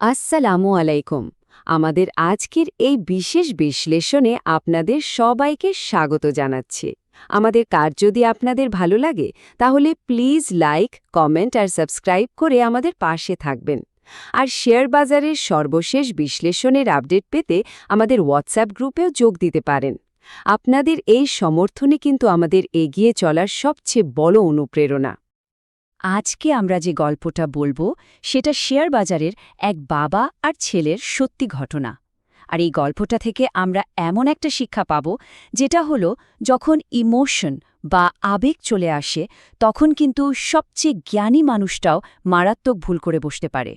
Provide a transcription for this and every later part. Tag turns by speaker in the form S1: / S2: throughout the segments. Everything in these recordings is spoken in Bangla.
S1: আসসালামু আলাইকুম। আমাদের আজকের এই বিশেষ বিশ্লেষণে আপনাদের সবাইকে স্বাগত জানাচ্ছি। আমাদের কাজ যদি আপনাদের ভালো লাগে, তাহলে প্লিজ লাইক, কমেন্ট আর সাবস্ক্রাইব করে আমাদের পাশে থাকবেন। আর শেয়ার বাজারের সর্বশেষ বিশ্লেষণের আপডেট পেতে আমাদের হোয়াটসঅ্যাপ গ্রুপেও যোগ দিতে পারেন। আপনাদের এই সমর্থনে কিন্তু আমাদের এগিয়ে চলার সবচেয়ে বড় অনুপ্রেরণা। আজকে আমরা যে গল্পটা বলব, সেটা শেয়ার বাজারের এক বাবা আর ছেলের সত্যি ঘটনা। আর এই গল্পটা থেকে আমরা এমন একটা শিক্ষা পাব, যেটা হলো যখন ইমোশন বা আবেগ চলে আসে, তখন কিন্তু সবচেয়ে জ্ঞানী মানুষটাও মারাত্মক ভুল করে বসতে পারে।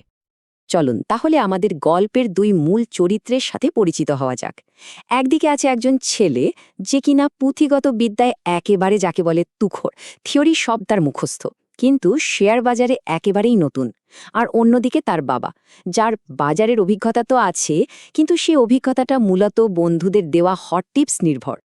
S1: চলুন তাহলে আমাদের গল্পের দুই মূল চরিত্রের সাথে পরিচিত হওয়া যাক। একদিকে আছে একজন ছেলে, যে কিনা পুঁথিগত বিদ্যায় একেবারে যাকে বলে তুখর থিওরি সব তার মুখস্থ। কিন্তু শেয়ার বাজারে একেবারেই নতুন। আর অন্যদিকে তার বাবা, যার বাজারের অভিজ্ঞতা তো আছে, কিন্তু সে অভিজ্ঞতাটা মূলত বন্ধুদের দেওয়া হট টিপস নির্ভর।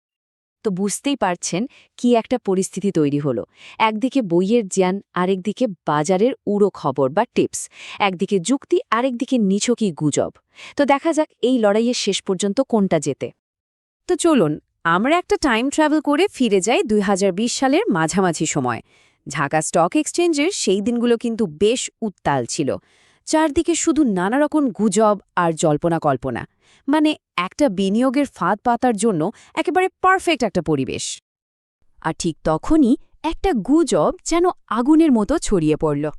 S1: তো বুঝতেই পারছেন কি একটা পরিস্থিতি তৈরি হলো। একদিকে বইয়ের জ্ঞান, আরেকদিকে বাজারের উড়ো খবর বা টিপস একদিকে যুক্তি, আরেকদিকে নিছকই গুজব। তো দেখা যাক এই লড়াইয়ের শেষ পর্যন্ত কোনটা যেতে তো চলুন, আমরা একটা টাইম ট্রাভেল করে ফিরে যাই দুই হাজার বিশ সালের মাঝামাঝি সময়। ঢাকা স্টক এক্সচেঞ্জের সেই দিনগুলো কিন্তু বেশ উত্তাল ছিল। চারদিকে শুধু নানা রকম গুজব আর জল্পনা কল্পনা। মানে একটা বিনিয়োগের ফাঁদ পাতার জন্য একেবারে পারফেক্ট একটা পরিবেশ। আর ঠিক তখনই একটা গুজব যেন আগুনের মতো ছড়িয়ে পড়ল।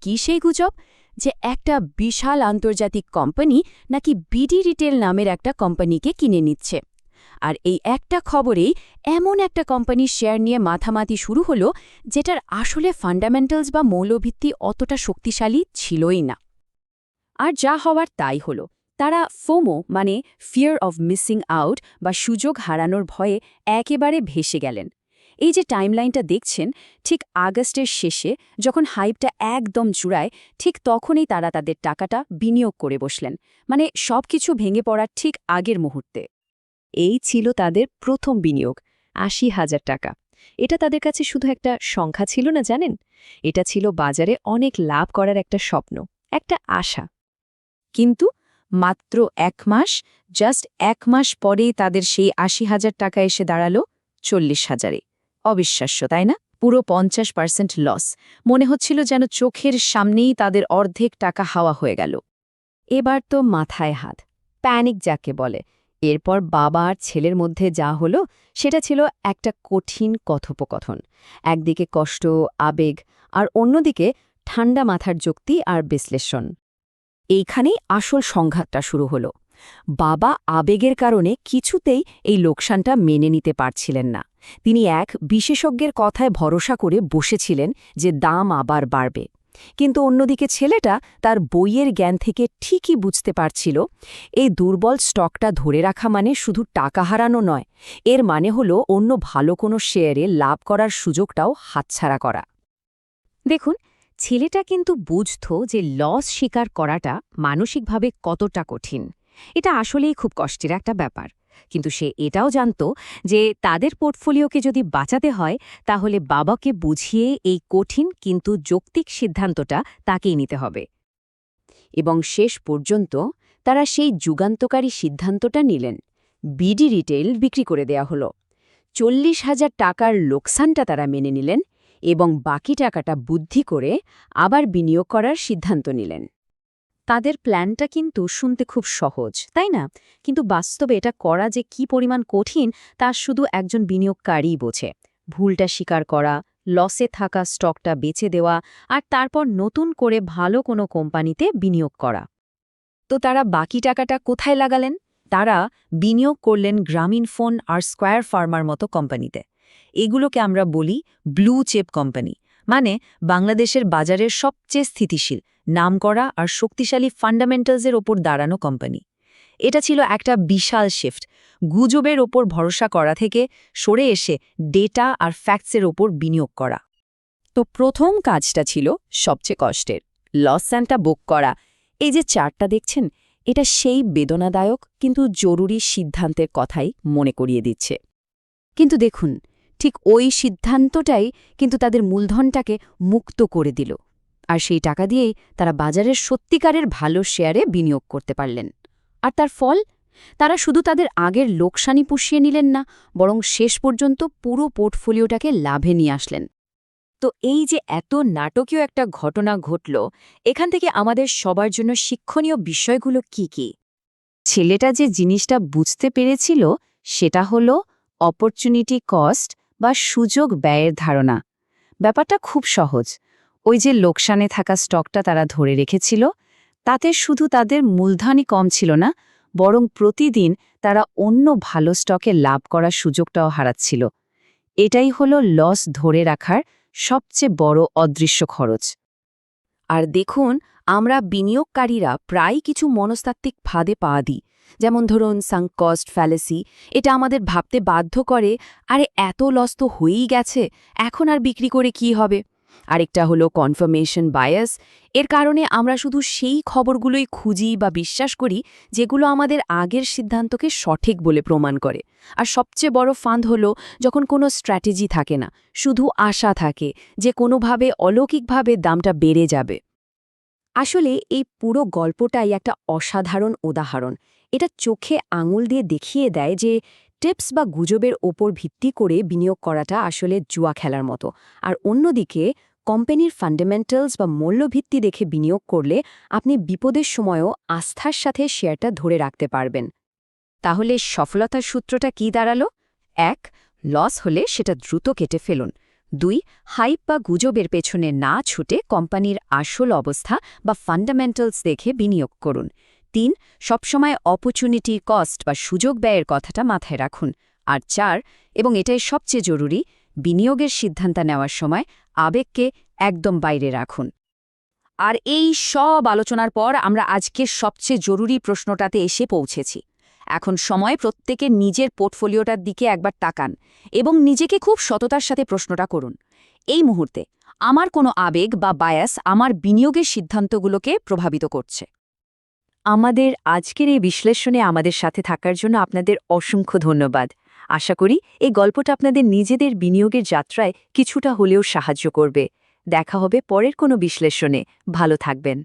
S1: কি সেই গুজব? যে একটা বিশাল আন্তর্জাতিক কোম্পানি নাকি বিডি রিটেল নামের একটা কোম্পানিকে কিনে নিচ্ছে। আর এই একটা খবরেই এমন একটা কোম্পানির শেয়ার নিয়ে মাথামাতি শুরু হলো, যেটার আসলে ফান্ডামেন্টালস বা মৌলভিত্তি অতটা শক্তিশালী ছিলই না। আর যা হওয়ার তাই হলো। তারা ফোমো মানে ফিয়ার অব মিসিং আউট বা সুযোগ হারানোর ভয়ে একেবারে ভেসে গেলেন। এই যে টাইমলাইনটা দেখছেন, ঠিক আগস্টের শেষে যখন হাইপটা একদম জুড়ায় ঠিক তখনই তারা তাদের টাকাটা বিনিয়োগ করে বসলেন। মানে সবকিছু ভেঙে পড়ার ঠিক আগের মুহূর্তে। এই ছিল তাদের প্রথম বিনিয়োগ, আশি হাজার টাকা। এটা তাদের কাছে শুধু একটা সংখ্যা ছিল না জানেন? এটা ছিল বাজারে অনেক লাভ করার একটা স্বপ্ন, একটা আশা। কিন্তু মাত্র এক মাস জাস্ট এক মাস পরেই তাদের সেই আশি হাজার টাকা এসে দাঁড়াল চল্লিশ হাজারে। অবিশ্বাস্য, তাই না? পুরো পঞ্চাশ পার্সেন্ট লস। মনে হচ্ছিল যেন চোখের সামনেই তাদের অর্ধেক টাকা হাওয়া হয়ে গেল। এবার তো মাথায় হাত, প্যানিক যাকে বলে এরপর বাবা আর ছেলের মধ্যে যা হলো, সেটা ছিল একটা কঠিন কথোপকথন। একদিকে কষ্ট, আবেগ, আর অন্যদিকে ঠান্ডা মাথার যুক্তি আর বিশ্লেষণ। এইখানেই আসল সংঘাতটা শুরু হলো। বাবা আবেগের কারণে কিছুতেই এই লোকসানটা মেনে নিতে পারছিলেন না। তিনি এক বিশেষজ্ঞের কথায় ভরসা করে বসেছিলেন যে দাম আবার বাড়বে। কিন্তু অন্যদিকে ছেলেটা তার বইয়ের জ্ঞান থেকে ঠিকই বুঝতে পারছিল, এই দুর্বল স্টকটা ধরে রাখা মানে শুধু টাকা হারানো নয়, এর মানে হল অন্য ভালো কোনো শেয়ারে লাভ করার সুযোগটাও হাতছাড়া করা। দেখুন, ছেলেটা কিন্তু বুঝত যে লস স্বীকার করাটা মানসিকভাবে কতটা কঠিন। এটা আসলেই খুব কষ্টের একটা ব্যাপার। কিন্তু সে এটাও জানত যে তাদের পোর্টফোলিওকে যদি বাঁচাতে হয়, তাহলে বাবাকে বুঝিয়ে এই কঠিন কিন্তু যৌক্তিক সিদ্ধান্তটা তাকেই নিতে হবে। এবং শেষ পর্যন্ত তারা সেই যুগান্তকারী সিদ্ধান্তটা নিলেন। বিডি রিটেল বিক্রি করে দেয়া হলো। চল্লিশ হাজার টাকার লোকসানটা তারা মেনে নিলেন এবং বাকি টাকাটা বুদ্ধি করে আবার বিনিয়োগ করার সিদ্ধান্ত নিলেন। তাদের প্ল্যানটা কিন্তু শুনতে খুব সহজ, তাই না? কিন্তু বাস্তবে এটা করা যে কি পরিমাণ কঠিন, তা শুধু একজন বিনিয়োগকারীই বোঝে। ভুলটা স্বীকার করা, লসে থাকা স্টকটা বেচে দেওয়া, আর তারপর নতুন করে ভালো কোনো কোম্পানিতে বিনিয়োগ করা। তো তারা বাকি টাকাটা কোথায় লাগালেন? তারা বিনিয়োগ করলেন গ্রামীণ ফোন আর স্কোয়ার ফার্মার মতো কোম্পানিতে। এগুলোকে আমরা বলি ব্লু চেপ কোম্পানি মানে বাংলাদেশের বাজারের সবচেয়ে স্থিতিশীল। নামকরা আর শক্তিশালী ফান্ডামেন্টালসের ওপর দাঁড়ানো কোম্পানি। এটা ছিল একটা বিশাল শিফট গুজবের ওপর ভরসা করা থেকে সরে এসে ডেটা আর ফ্যাক্টসের ওপর বিনিয়োগ করা। তো প্রথম কাজটা ছিল সবচেয়ে কষ্টের লস স্যান্টা বুক করা। এই যে চারটা দেখছেন, এটা সেই বেদনাদায়ক কিন্তু জরুরি সিদ্ধান্তের কথাই মনে করিয়ে দিচ্ছে। কিন্তু দেখুন, ঠিক ওই সিদ্ধান্তটাই কিন্তু তাদের মূলধনটাকে মুক্ত করে দিল। আর সেই টাকা দিয়েই তারা বাজারের সত্যিকারের ভালো শেয়ারে বিনিয়োগ করতে পারলেন। আর তার ফল? তারা শুধু তাদের আগের লোকসানি পুষিয়ে নিলেন না, বরং শেষ পর্যন্ত পুরো পোর্টফোলিওটাকে লাভে নিয়ে আসলেন। তো এই যে এত নাটকীয় একটা ঘটনা ঘটল, এখান থেকে আমাদের সবার জন্য শিক্ষণীয় বিষয়গুলো কি কি? ছেলেটা যে জিনিসটা বুঝতে পেরেছিল, সেটা হল অপরচুনিটি কস্ট বা সুযোগ ব্যয়ের ধারণা। ব্যাপারটা খুব সহজ। ওই যে লোকসানে থাকা স্টকটা তারা ধরে রেখেছিল, তাতে শুধু তাদের মূলধনই কম ছিল না, বরং প্রতিদিন তারা অন্য ভালো স্টকে লাভ করার সুযোগটাও হারাচ্ছিল। এটাই হলো লস ধরে রাখার সবচেয়ে বড় অদৃশ্য খরচ। আর দেখুন, আমরা বিনিয়োগকারীরা প্রায় কিছু মনস্তাত্ত্বিক ফাঁদে পা দিই। যেমন ধরুন, সাঙ্ক কস্ট ফ্যালেসি, এটা আমাদের ভাবতে বাধ্য করে, আরে, এত লস তো হয়েই গেছে, এখন আর বিক্রি করে কি হবে? আরেকটা হলো কনফার্মেশন বায়াস এর কারণে আমরা শুধু সেই খবরগুলোই খুঁজি বা বিশ্বাস করি যেগুলো আমাদের আগের সিদ্ধান্তকে সঠিক বলে প্রমাণ করে। আর সবচেয়ে বড় ফাঁদ হলো যখন কোনো স্ট্র্যাটেজি থাকে না, শুধু আশা থাকে যে কোনোভাবে অলৌকিকভাবে দামটা বেড়ে যাবে। আসলে এই পুরো গল্পটাই একটা অসাধারণ উদাহরণ। এটা চোখে আঙুল দিয়ে দেখিয়ে দেয় যে টিপস বা গুজবের ওপর ভিত্তি করে বিনিয়োগ করাটা আসলে জুয়া খেলার মতো। আর অন্যদিকে, কোম্পানির ফান্ডামেন্টালস বা মূল্যভিত্তি দেখে বিনিয়োগ করলে আপনি বিপদের সময়ও আস্থার সাথে শেয়ারটা ধরে রাখতে পারবেন। তাহলে সফলতার সূত্রটা কি দাঁড়াল? এক, লস হলে সেটা দ্রুত কেটে ফেলুন। দুই, হাইপ বা গুজবের পেছনে না ছুটে কোম্পানির আসল অবস্থা বা ফান্ডামেন্টালস দেখে বিনিয়োগ করুন। তিন, সবসময় অপরচুনিটি কস্ট বা সুযোগ ব্যয়ের কথাটা মাথায় রাখুন। আর চার, এবং এটাই সবচেয়ে জরুরি, বিনিয়োগের সিদ্ধান্ত নেওয়ার সময় আবেগকে একদম বাইরে রাখুন। আর এই সব আলোচনার পর আমরা আজকের সবচেয়ে জরুরি প্রশ্নটাতে এসে পৌঁছেছি। এখন সময় প্রত্যেকে নিজের পোর্টফোলিওটার দিকে একবার তাকান এবং নিজেকে খুব সততার সাথে প্রশ্নটা করুন। এই মুহূর্তে, আমার কোনো আবেগ বা বায়াস আমার বিনিয়োগের সিদ্ধান্তগুলোকে প্রভাবিত করছে। আমাদের আজকের এই বিশ্লেষণে আমাদের সাথে থাকার জন্য আপনাদের অসংখ্য ধন্যবাদ। আশা করি এই গল্পটা আপনাদের নিজেদের বিনিয়োগের যাত্রায় কিছুটা হলেও সাহায্য করবে। দেখা হবে পরের কোনো বিশ্লেষণে। ভালো থাকবেন।